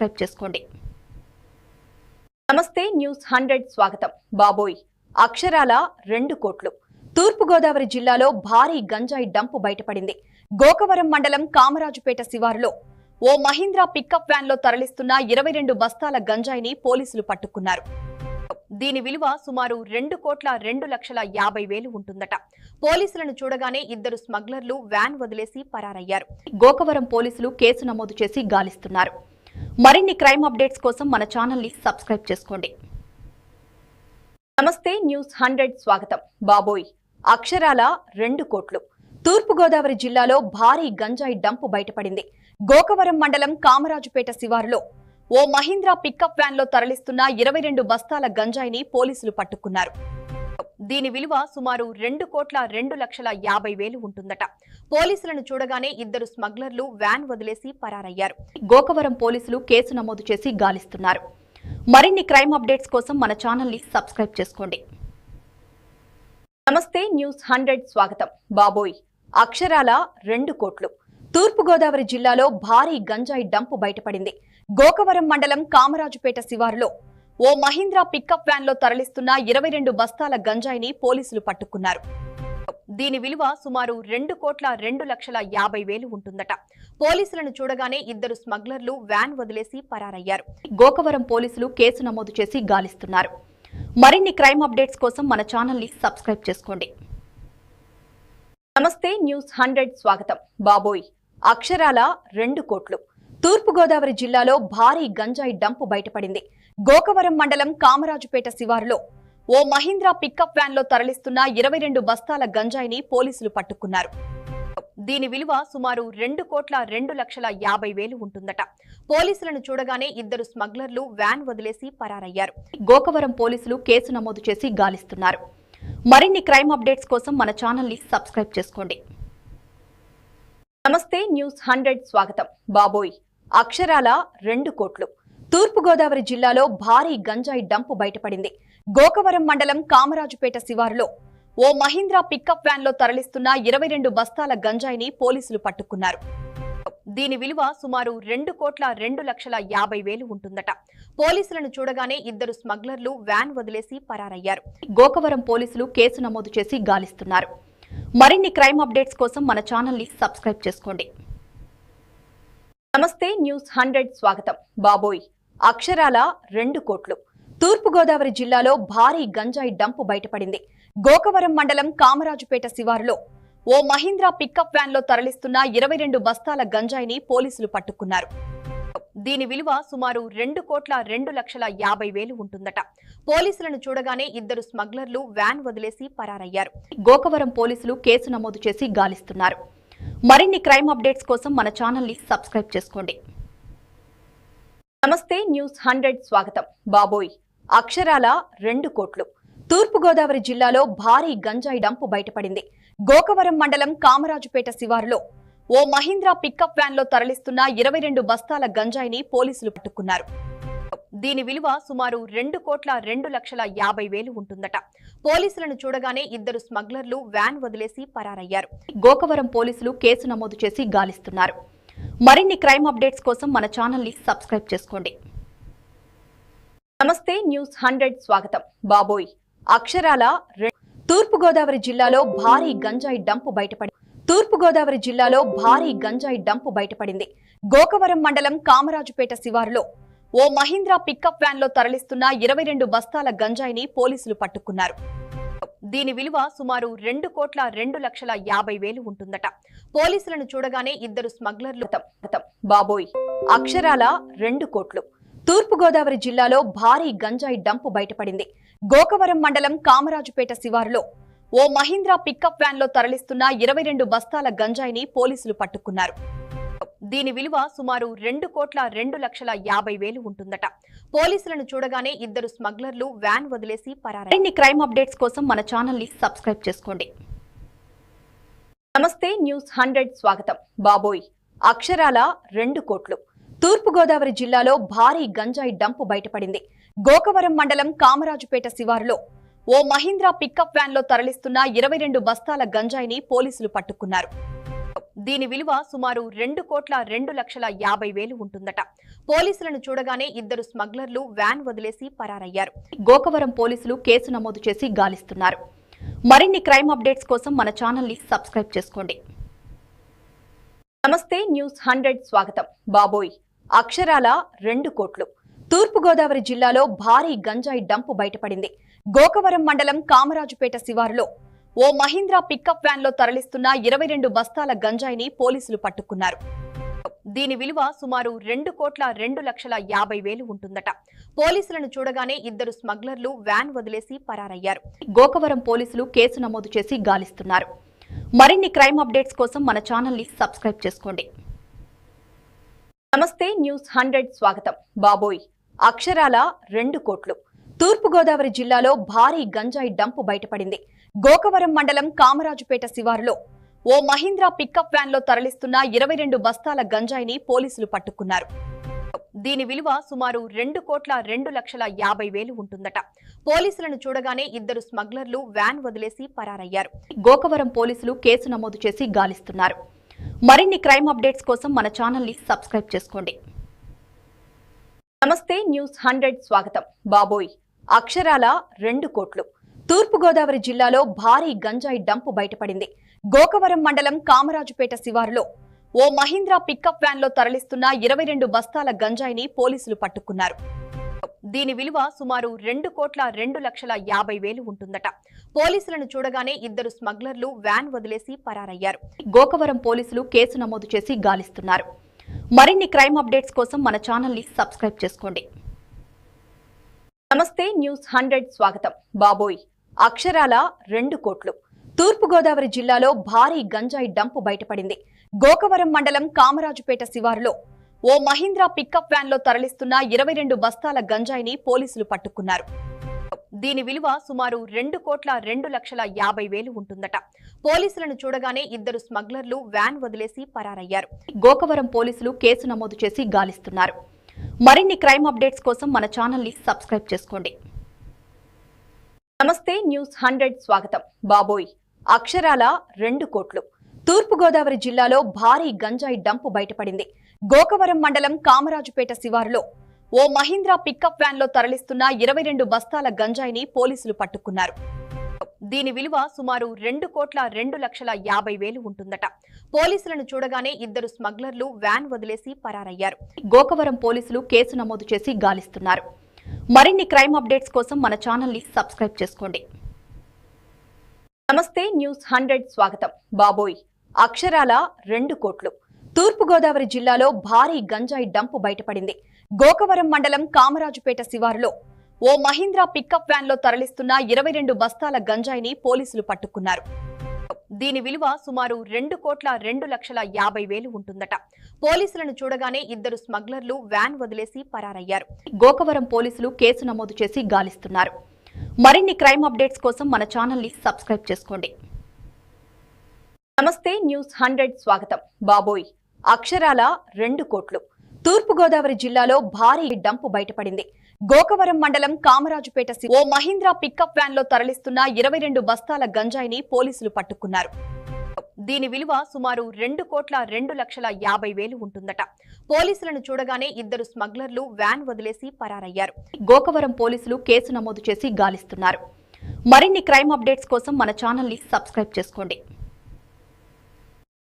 Subscribe చేసుకోండి. నమస్తే news hundred స్వాగతం. బాబోయ్ అక్షరాల రెండు కోట్లు. తూర్పుగోదావరి జిల్లాలో భారీ గంజాయి డంపు బయటపడింది. గోకవరం మండలం కామరాజుపేట శివారులో ఓ మహీంద్రా పికప్ వ్యాన్లో తరలిస్తున్న ఇరవై రెండు బస్తాల గంజాయిని పోలీసులు పట్టుకున్నారు. దీని విలువ సుమారు రెండు కోట్ల రెండు లక్షల యాభై వేలు ఉంటుందట. పోలీసులను చూడగానే ఇద్దరు స్మగ్లర్లు వ్యాన్ వదిలేసి పరారయ్యారు. గోకవరం పోలీసులు కేసు నమోదు చేసి గాలిస్తున్నారు. మరిన్ని క్రైమ్ అప్డేట్స్ కోసం మన ఛానల్ని సబ్స్క్రైబ్ చేసుకోండి. నమస్తే న్యూస్ హండ్రెడ్ స్వాగతం. బాబోయ్ అక్షరాల రెండు కోట్లు. తూర్పుగోదావరి జిల్లాలో భారీ గంజాయి డంపు బయటపడింది. గోకవరం మండలం కామరాజుపేట శివారులో ఓ మహీంద్రా పికప్ వ్యాన్లో తరలిస్తున్న ఇరవై రెండు బస్తాల గంజాయిని పోలీసులు పట్టుకున్నారు. దీని విలువ సుమారు రెండు కోట్ల రెండు లక్షల యాభై వేలు ఉంటుందట. పోలీసులను చూడగానే ఇద్దరు స్మగ్లర్లు వ్యాన్ వదిలేసి పరారయ్యారు. గోకవరం పోలీసులు కేసు నమోదు చేసి గాలిస్తున్నారు. మరిన్ని క్రైమ్ అప్డేట్స్ కోసం మన ఛానల్ని సబ్స్క్రైబ్ చేసుకోండి. నమస్తే న్యూస్ హండ్రెడ్ స్వాగతం. బాబోయ్ అక్షరాల రెండు కోట్లు. తూర్పుగోదావరి జిల్లాలో భారీ గంజాయి డంపు బయటపడింది. గోకవరం మండలం కామరాజుపేట శివారులో ఓ మహీంద్రా పికప్ వ్యాన్లో తరలిస్తున్న ఇరవై రెండు బస్తాల గంజాయిని పోలీసులు పట్టుకున్నారు. దీని విలువ సుమారు రెండు కోట్ల రెండు లక్షల యాభై వేలు ఉంటుందట. పోలీసులను చూడగానే ఇద్దరు స్మగ్లర్లు వ్యాన్ వదిలేసి పరారయ్యారు. గోకవరం పోలీసులు కేసు నమోదు చేసి గాలిస్తున్నారు. మరిన్ని క్రైమ్ అప్డేట్స్ కోసం మన ఛానల్ని సబ్స్క్రైబ్ చేసుకోండి. నమస్తే న్యూస్ హండ్రెడ్ స్వాగతం. బాబోయ్ అక్షరాల రెండు కోట్లు. తూర్పుగోదావరి జిల్లాలో భారీ గంజాయి డంపు బయటపడింది. గోకవరం మండలం కామరాజుపేట శివారులో ఓ మహీంద్రా పికప్ వ్యాన్లో తరలిస్తున్న ఇరవై రెండు బస్తాల గంజాయిని పోలీసులు పట్టుకున్నారు. దీని విలువ సుమారు రెండు కోట్ల రెండు లక్షల యాభై వేలు ఉంటుందట. పోలీసులను చూడగానే ఇద్దరు స్మగ్లర్లు వ్యాన్ వదిలేసి పరారయ్యారు. గోకవరం పోలీసులు కేసు నమోదు చేసి గాలిస్తున్నారు. మరిన్ని క్రైమ్ అప్డేట్స్ కోసం మన ఛానల్ని సబ్స్క్రైబ్ చేసుకోండి. నమస్తే న్యూస్ హండ్రెడ్ స్వాగతం. బాబోయ్ అక్షరాల రెండు కోట్లు. తూర్పుగోదావరి జిల్లాలో భారీ గంజాయి డంపు బయటపడింది. గోకవరం మండలం కామరాజుపేట శివారులో ఓ మహీంద్రా పికప్ వ్యాన్లో తరలిస్తున్న ఇరవై రెండు బస్తాల గంజాయిని పోలీసులు పట్టుకున్నారు. దీని విలువ సుమారు రెండు కోట్ల రెండు లక్షల యాభై వేలు ఉంటుందట. పోలీసులను చూడగానే ఇద్దరు స్మగ్లర్లు వ్యాన్ వదిలేసి పరారయ్యారు. గోకవరం పోలీసులు కేసు నమోదు చేసి గాలిస్తున్నారు. మరిన్ని క్రైమ్ అప్డేట్స్ కోసం మన ఛానల్ని సబ్స్క్రైబ్ చేసుకోండి. నమస్తే న్యూస్ హండ్రెడ్ స్వాగతం. బాబోయ్ అక్షరాల రెండు కోట్లు. తూర్పుగోదావరి జిల్లాలో భారీ గంజాయి డంపు బయటపడింది. గోకవరం మండలం కామరాజుపేట శివారులో ఓ మహీంద్రా పికప్ వ్యాన్లో తరలిస్తున్న ఇరవై రెండు బస్తాల గంజాయిని పోలీసులు పట్టుకున్నారు. దీని విలువ సుమారు రెండు కోట్ల రెండు లక్షల యాభై వేలు ఉంటుందట. పోలీసులను చూడగానే ఇద్దరు స్మగ్లర్లు వ్యాన్ వదిలేసి పరారయ్యారు. గోకవరం పోలీసులు కేసు నమోదు చేసి గాలిస్తున్నారు. మరిన్ని క్రైమ్ అప్డేట్స్ కోసం మన ఛానల్ని సబ్స్క్రైబ్ చేసుకోండి. నమస్తే న్యూస్ హండ్రెడ్ స్వాగతం. బాబోయ్ అక్షరాల రెండు కోట్లు. తూర్పుగోదావరి జిల్లాలో భారీ గంజాయి డంపు బయటపడింది. గోకవరం మండలం కామరాజుపేట శివారులో ఓ మహీంద్రా పికప్ వ్యాన్లో తరలిస్తున్న ఇరవై రెండు బస్తాల గంజాయిని పోలీసులు పట్టుకున్నారు. దీని విలువ సుమారు రెండు కోట్ల రెండు లక్షల యాభై వేలు ఉంటుందట. పోలీసులను చూడగానే ఇద్దరు స్మగ్లర్లు వ్యాన్ వదిలేసి పరారయ్యారు. గోకవరం పోలీసులు కేసు నమోదు చేసి గాలిస్తున్నారు. మరిన్ని క్రైమ్ అప్డేట్స్ కోసం మన ఛానల్ని సబ్స్క్రైబ్ చేసుకోండి. నమస్తే న్యూస్ హండ్రెడ్ స్వాగతం. బాబోయ్ అక్షరాల రె- తూర్పుగోదావరి జిల్లాలో భారీ గంజాయి డంపు బయటపడింది తూర్పుగోదావరి జిల్లాలో భారీ గంజాయి డంపు బయటపడింది. గోకవరం మండలం కామరాజుపేట శివారులో ఓ మహీంద్రా పికప్ వ్యాన్లో తరలిస్తున్న ఇరవై రెండు బస్తాల గంజాయిని పోలీసులు పట్టుకున్నారు. దీని విలువ సుమారు రెండు కోట్ల రెండు లక్షల యాభై వేలు ఉంటుందట. పోలీసులను చూడగానే ఇద్దరు స్మగ్లర్లు బాబోయ్ అక్షరాల రెండు కోట్లు. తూర్పుగోదావరి జిల్లాలో భారీ గంజాయి డంపు బయటపడింది. గోకవరం మండలం కామరాజుపేట శివారులో ఓ మహీంద్రా పికప్ వ్యాన్లో తరలిస్తున్న ఇరవై రెండు బస్తాల గంజాయిని పోలీసులు పట్టుకున్నారు. దీని విలువ సుమారు రెండు కోట్ల రెండు లక్షల యాభై వేలు ఉంటుందట. పోలీసులను చూడగానే ఇద్దరు స్మగ్లర్లు వ్యాన్ వదిలేసి పరారయ్యారు. మరిన్ని క్రైమ్ అప్డేట్స్ కోసం మన ఛానల్ని సబ్స్క్రైబ్ చేసుకోండి. నమస్తే న్యూస్ హండ్రెడ్ స్వాగతం. బాబోయ్ అక్షరాల రెండు కోట్లు. తూర్పుగోదావరి జిల్లాలో భారీ గంజాయి డంపు బయటపడింది. గోకవరం మండలం కామరాజుపేట శివారులో ఓ మహీంద్రా పికప్ వ్యాన్లో తరలిస్తున్న ఇరవై రెండు బస్తాల గంజాయిని పోలీసులు పట్టుకున్నారు. దీని విలువ సుమారు రెండు కోట్ల రెండు లక్షల యాభై వేలు ఉంటుందట. పోలీసులను చూడగానే ఇద్దరు స్మగ్లర్లు వ్యాన్ వదిలేసి పరారయ్యారు. గోకవరం పోలీసులు కేసు నమోదు చేసి గాలిస్తున్నారు. మరిన్ని క్రైమ్ అప్డేట్స్ కోసం మన ఛానల్ని సబ్స్క్రైబ్ చేసుకోండి. నమస్తే న్యూస్ హండ్రెడ్ స్వాగతం. బాబోయ్ అక్షరాల రెండు కోట్లు. తూర్పుగోదావరి జిల్లాలో భారీ గంజాయి డంపు బయటపడింది. గోకవరం మండలం కామరాజుపేట శివారులో ఓ మహీంద్రా పికప్ వ్యాన్లో తరలిస్తున్న ఇరవై రెండు బస్తాల గంజాయిని పోలీసులు పట్టుకున్నారు. దీని విలువ సుమారు రెండు కోట్ల రెండు లక్షల యాభై వేలు ఉంటుందట. పోలీసులను చూడగానే ఇద్దరు స్మగ్లర్లు వ్యాన్ వదిలేసి పరారయ్యారు. గోకవరం పోలీసులు కేసు నమోదు చేసి గాలిస్తున్నారు. మరిన్ని క్రైమ్ అప్డేట్స్ కోసం మన ఛానల్ని సబ్స్క్రైబ్ చేసుకోండి. నమస్తే న్యూస్ హండ్రెడ్ స్వాగతం. బాబోయ్ అక్షరాల రెండు కోట్లు. తూర్పుగోదావరి జిల్లాలో భారీ గంజాయి డంపు బయటపడింది. గోకవరం మండలం కామరాజుపేట శివారులో ఓ మహీంద్రా పికప్ వ్యాన్లో తరలిస్తున్న ఇరవై రెండు బస్తాల గంజాయిని పోలీసులు పట్టుకున్నారు. దీని విలువ సుమారు రెండు కోట్ల రెండు లక్షల యాభై వేలు ఉంటుందట. పోలీసులను చూడగానే ఇద్దరు స్మగ్లర్లు వ్యాన్ వదిలేసి పరారయ్యారు. గోకవరం పోలీసులు కేసు నమోదు చేసి గాలిస్తున్నారు. మరిన్ని క్రైమ్ అప్డేట్స్ కోసం మన ఛానల్ని సబ్స్క్రైబ్ చేసుకోండి. నమస్తే న్యూస్ హండ్రెడ్ స్వాగతం. బాబోయ్ అక్షరాల రెండు కోట్లు. తూర్పుగోదావరి జిల్లాలో భారీ గంజాయి డంపు బయటపడింది. గోకవరం మండలం కామరాజుపేట శివారులో ఓ మహీంద్రా పికప్ వ్యాన్లో తరలిస్తున్న ఇరవై రెండు బస్తాల గంజాయిని పోలీసులు పట్టుకున్నారు. దీని విలువ సుమారు రెండు కోట్ల రెండు లక్షల యాభై వేలు ఉంటుందట. పోలీసులను చూడగానే ఇద్దరు స్మగ్లర్లు వ్యాన్ వదిలేసి పరారయ్యారు. గోకవరం పోలీసులు కేసు నమోదు చేసి గాలిస్తున్నారు. మరిన్ని క్రైమ్ అప్డేట్స్ కోసం మన ఛానల్ని సబ్స్క్రైబ్ చేసుకోండి. నమస్తే న్యూస్ హండ్రెడ్ స్వాగతం. బాబోయ్ అక్షరాల రెండు కోట్లు. తూర్పుగోదావరి జిల్లాలో భారీ గంజాయి డంపు బయటపడింది. గోకవరం మండలం కామరాజుపేట శివారులో ఓ మహీంద్రా పికప్ వ్యాన్లో తరలిస్తున్న ఇరవై రెండు బస్తాల గంజాయిని పోలీసులు పట్టుకున్నారు. దీని విలువ సుమారు రెండు కోట్ల రెండు లక్షల యాభై వేలు ఉంటుందట. పోలీసులను చూడగానే ఇద్దరు స్మగ్లర్లు వ్యాన్ వదిలేసి పరారయ్యారు. గోకవరం పోలీసులు కేసు నమోదు చేసి గాలిస్తున్నారు. మరిన్ని క్రైమ్ అప్డేట్స్ కోసం మన ఛానల్ని సబ్స్క్రైబ్ చేసుకోండి. నమస్తే న్యూస్ హండ్రెడ్ స్వాగతం. బాబోయ్ అక్షరాల రెండు కోట్లు. తూర్పుగోదావరి జిల్లాలో భారీ గంజాయి డంపు బయటపడింది. గోకవరం మండలం కామరాజుపేట శివారులో ఓ మహీంద్రా పికప్ వ్యాన్లో తరలిస్తున్న ఇరవై రెండు బస్తాల గంజాయిని పోలీసులు పట్టుకున్నారు. దీని విలువ సుమారు రెండు కోట్ల రెండు లక్షల యాభై వేలు ఉంటుందట. పోలీసులను చూడగానే ఇద్దరు స్మగ్లర్లు వ్యాన్ వదిలేసి పరారయ్యారు. గోకవరం పోలీసులు కేసు నమోదు చేసి గాలిస్తున్నారు. మరిన్ని క్రైమ్ అప్డేట్స్ కోసం మన ఛానల్ని సబ్స్క్రైబ్ చేసుకోండి. నమస్తే న్యూస్ హండ్రెడ్ స్వాగతం. బాబోయ్ అక్షరాల రెండు కోట్లు. తూర్పుగోదావరి జిల్లాలో భారీ గంజాయి డంపు బయటపడింది. గోకవరం మండలం కామరాజుపేట శివారులో ఓ మహీంద్రా పికప్ వ్యాన్లో తరలిస్తున్న ఇరవై రెండు బస్తాల గంజాయిని పోలీసులు పట్టుకున్నారు. దీని విలువ సుమారు రెండు కోట్ల రెండు లక్షల యాభై వేలు ఉంటుందట. పోలీసులను చూడగానే ఇద్దరు స్మగ్లర్లు వ్యాన్ వదిలేసి పరారయ్యారు. గోకవరం పోలీసులు కేసు నమోదు చేసి గాలిస్తున్నారు. మరిన్ని క్రైమ్ అప్డేట్స్ కోసం మన ఛానల్ని సబ్స్క్రైబ్ చేసుకోండి. నమస్తే న్యూస్ హండ్రెడ్ స్వాగతం. బాబోయ్ అక్షరాల రెండు కోట్లు. తూర్పుగోదావరి జిల్లాలో భారీ డంపు బయటపడింది. గోకవరం మండలం కామరాజుపేట సి- ఓ మహీంద్రా పికప్ వ్యాన్లో తరలిస్తున్న ఇరవై రెండు బస్తాల గంజాయిని పోలీసులు పట్టుకున్నారు. దీని విలువ సుమారు రెండు కోట్ల రెండు లక్షల యాభై వేలు ఉంటుందట. పోలీసులను చూడగానే ఇద్దరు స్మగ్లర్లు వ్యాన్ వదిలేసి పరారయ్యారు. గోకవరం పోలీసులు కేసు నమోదు చేసి గాలిస్తున్నారు. మరిన్ని క్రైమ్ అప్డేట్స్ కోసం మన ఛానల్ని సబ్స్క్రైబ్ చేసుకోండి.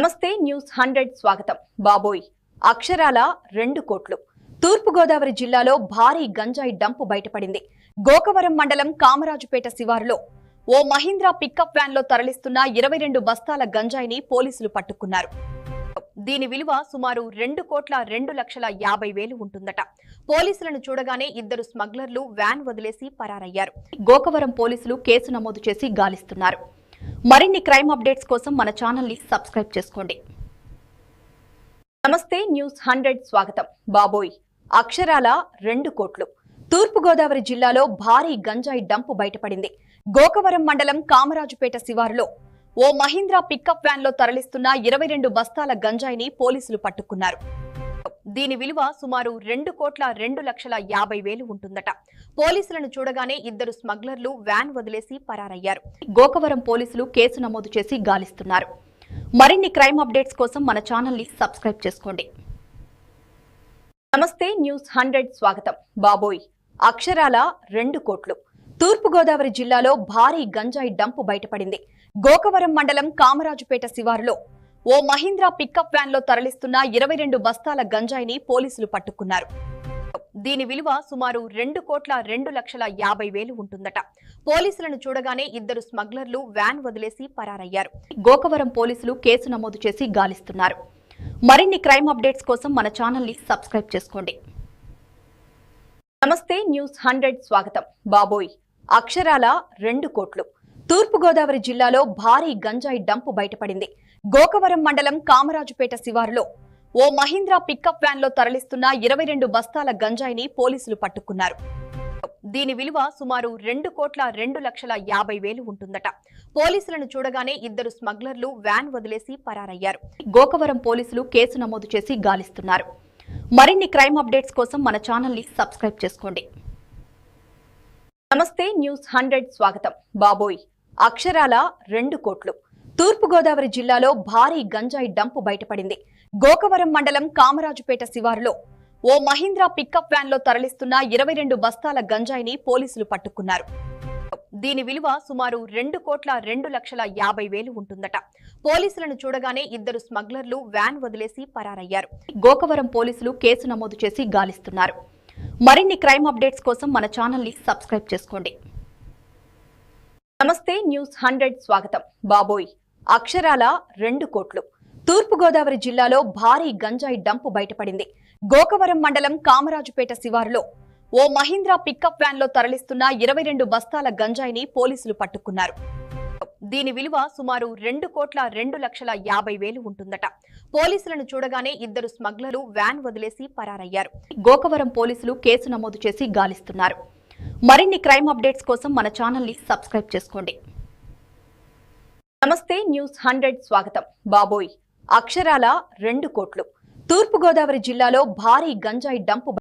నమస్తే న్యూస్ హండ్రెడ్ స్వాగతం. బాబోయ్ అక్షరాల రెండు కోట్లు. తూర్పుగోదావరి జిల్లాలో భారీ గంజాయి డంపు బయటపడింది. గోకవరం మండలం కామరాజుపేట శివారులో ఓ మహీంద్రా పికప్ వ్యాన్లో తరలిస్తున్న ఇరవై రెండు బస్తాల గంజాయిని పోలీసులు పట్టుకున్నారు. దీని విలువ సుమారు రెండు కోట్ల రెండు లక్షల యాభై వేలు ఉంటుందట. పోలీసులను చూడగానే ఇద్దరు స్మగ్లర్లు వ్యాన్ వదిలేసి పరారయ్యారు. గోకవరం పోలీసులు కేసు నమోదు చేసి గాలిస్తున్నారు. మరిన్ని క్రైమ్ అప్డేట్స్ కోసం మన ఛానల్ని సబ్స్క్రైబ్ చేసుకోండి. నమస్తే న్యూస్ హండ్రెడ్ స్వాగతం. బాబోయ్! అక్షరాల రెండు కోట్లు. తూర్పుగోదావరి జిల్లాలో భారీ గంజాయి డంపు బయటపడింది. గోకవరం మండలం కామరాజుపేట శివారులో ఓ మహీంద్రా పికప్ వ్యాన్లో తరలిస్తున్న ఇరవై రెండు బస్తాల గంజాయిని పోలీసులు పట్టుకున్నారు. దీని విలువ సుమారు రెండు కోట్ల రెండు లక్షల యాభై వేలు ఉంటుందట. పోలీసులను చూడగానే ఇద్దరు స్మగ్లర్లు వ్యాన్ వదిలేసి పరారయ్యారు. గోకవరం పోలీసులు కేసు నమోదు చేసి గాలిస్తున్నారు. మరిన్ని క్రైమ్ అప్డేట్స్ కోసం మన ఛానల్ని సబ్స్క్రైబ్ చేసుకోండి. నమస్తే న్యూస్ హండ్రెడ్ స్వాగతం. బాబోయ్ అక్షరాల రెండు కోట్లు. తూర్పుగోదావరి జిల్లాలో భారీ గంజాయి డంపు బయటపడింది. గోకవరం మండలం కామరాజుపేట శివారులో ఓ మహీంద్రా పికప్ వ్యాన్లో తరలిస్తున్న ఇరవై రెండు బస్తాల గంజాయిని పోలీసులు పట్టుకున్నారు. దీని విలువ సుమారు రెండు కోట్ల రెండు లక్షల యాభై వేలు ఉంటుందట. పోలీసులను చూడగానే ఇద్దరు స్మగ్లర్లు వ్యాన్ వదిలేసి పరారయ్యారు. గోకవరం పోలీసులు కేసు నమోదు చేసి గాలిస్తున్నారు. మరిన్ని క్రైమ్ అప్డేట్స్ కోసం మన ఛానల్ని సబ్స్క్రైబ్ చేసుకోండి. నమస్తే న్యూస్ హండ్రెడ్ స్వాగతం. బాబోయ్ అక్షరాల రెండు కోట్లు. తూర్పుగోదావరి జిల్లాలో భారీ గంజాయి డంపు బయటపడింది. గోకవరం మండలం కామరాజుపేట శివారులో ఓ మహీంద్రా పికప్ వ్యాన్లో తరలిస్తున్న ఇరవై రెండు బస్తాల గంజాయిని పోలీసులు పట్టుకున్నారు. దీని విలువ సుమారు రెండు కోట్ల రెండు లక్షల యాభై వేలు ఉంటుందట. పోలీసులను చూడగానే ఇద్దరు స్మగ్లర్లు వ్యాన్ వదిలేసి పరారయ్యారు. గోకవరం పోలీసులు కేసు నమోదు చేసి గాలిస్తున్నారు. మరిన్ని క్రైమ్ అప్డేట్స్ కోసం మన ఛానల్ని సబ్స్క్రైబ్ చేసుకోండి. నమస్తే న్యూస్ హండ్రెడ్ స్వాగతం. బాబోయ్ అక్షరాల రెండు కోట్లు. తూర్పుగోదావరి జిల్లాలో భారీ గంజాయి డంపు బయటపడింది. గోకవరం మండలం కామరాజుపేట శివారులో ఓ మహీంద్రా పికప్ వ్యాన్లో తరలిస్తున్న ఇరవై రెండు బస్తాల గంజాయిని పోలీసులు పట్టుకున్నారు. దీని విలువ సుమారు రెండు కోట్ల రెండు లక్షల యాభై వేలు ఉంటుందట. పోలీసులను చూడగానే ఇద్దరు స్మగ్లర్లు వ్యాన్ వదిలేసి పరారయ్యారు. గోకవరం పోలీసులు కేసు నమోదు చేసి గాలిస్తున్నారు. మరిన్ని క్రైమ్ అప్డేట్స్ కోసం మన ఛానల్ని సబ్స్క్రైబ్ చేసుకోండి. నమస్తే న్యూస్ హండ్రెడ్ స్వాగతం. బాబోయ్ అక్షరాల రెండు కోట్లు. తూర్పుగోదావరి జిల్లాలో భారీ గంజాయి డంపు బయటపడింది. గోకవరం మండలం కామరాజుపేట శివారులో ఓ మహీంద్రా పికప్ వ్యాన్లో తరలిస్తున్న ఇరవై రెండు బస్తాల గంజాయిని పోలీసులు పట్టుకున్నారు. దీని విలువ సుమారు రెండు కోట్ల రెండు లక్షల యాభై వేలు ఉంటుందట. పోలీసులను చూడగానే ఇద్దరు స్మగ్లర్లు వ్యాన్ వదిలేసి పరారయ్యారు. గోకవరం పోలీసులు కేసు నమోదు చేసి గాలిస్తున్నారు. మరిన్ని క్రైమ్ అప్డేట్స్ కోసం మన ఛానల్ని సబ్స్క్రైబ్ చేసుకోండి. నమస్తే న్యూస్ హండ్రెడ్ స్వాగతం. బాబోయ్ అక్షరాల రెండు కోట్లు. తూర్పుగోదావరి జిల్లాలో భారీ గంజాయి డంపు